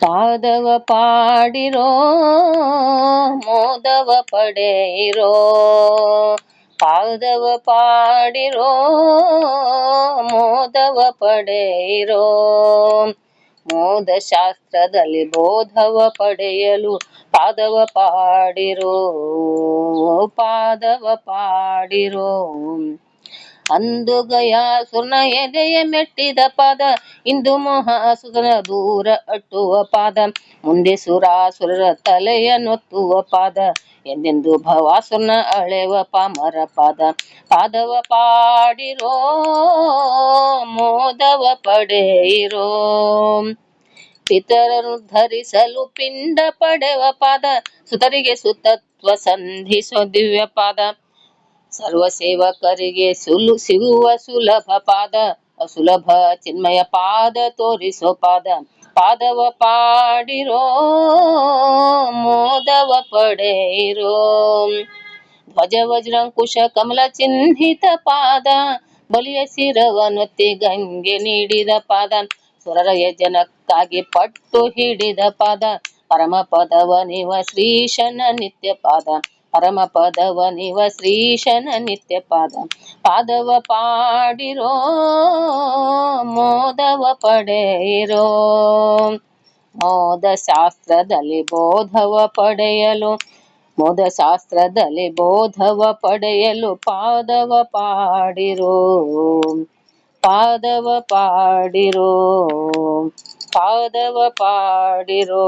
ಪಾದವ ಪಾಡಿರೋ, ಮೋದವ ಪಡೆಯಿರೋ. ಪಾದವ ಪಾಡಿರೋ, ಮೋದವ ಪಡೆಯಿರೋ. ಮೋದ ಶಾಸ್ತ್ರದಲ್ಲಿ ಬೋಧವ ಪಡೆಯಲು ಪಾದವ ಪಾಡಿರೋ ಪಾದವ ಪಾಡಿರೋ. ಅಂದು ಸುರ್ಣ ಎದೆಯ ಮೆಟ್ಟಿದ ಪಾದ, ಇಂದು ಮಹಾಸುರನ ದೂರ ಅಟ್ಟುವ ಪಾದ, ಮುಂದೆ ಸುರಾಸುರರ ತಲೆಯ ನೊತ್ತುವ ಪಾದ, ಎಂದೆಂದು ಭವಾಸುರನ ಅಳೆವ ಪಾಮರ ಪಾದ. ಪಾದವ ಪಾಡಿರೋ, ಮೋದವ ಪಡೆಯಿರೋ. ಪಿತರರು ಧರಿಸಲು ಪಿಂಡ ಪಡೆವ ಪಾದ, ಸುತರಿಗೆ ಸುತತ್ವ ಸಂಧಿಸೋ ದಿವ್ಯ ಪಾದ. ಸರ್ವ ಸೇವಕರಿಗೆ ಸುಲು, ಸಿಗುವ ಸುಲಭ ಪಾದ, ಅಸುಲಭ ಚಿನ್ಮಯ ಪಾದ ತೋರಿಸೋ ಪಾದ. ಪಾದವ ಪಾಡಿರೋ, ಮೋದವ ಪಡೆಯಿರೋ. ಧ್ವಜ ವಜ್ರಂಕುಶ ಕಮಲ ಚಿಹ್ನಿತ ಪಾದ, ಬಲಿಯ ಶಿರವನೊತ್ತಿ ಗಂಗೆ ನೀಡಿದ ಪಾದ. ಸುರರ ಜನಕ್ಕಾಗಿ ಪಟ್ಟು ಹಿಡಿದ ಪಾದ. ಪರಮ ಪದವ ನಿವ ಶ್ರೀಶನ ನಿತ್ಯ ಪಾದ ಪರಮ ಪದವ ನಿವ ಶ್ರೀಶನ ನಿತ್ಯ ಪಾದ ಪಾದವ ಪಾಡಿರೋ, ಮೋದವ ಪಡೆಯಿರೋ. ಮೋದ ಶಾಸ್ತ್ರದಲ್ಲಿ ಬೋಧವ ಪಡೆಯಲು ಮೋದ ಶಾಸ್ತ್ರದಲ್ಲಿ ಬೋಧವ ಪಡೆಯಲು ಪಾದವ ಪಾಡಿರೋ. ಪಾದವ ಪಾಡಿರೋ. ಪಾದವ ಪಾಡಿರೋ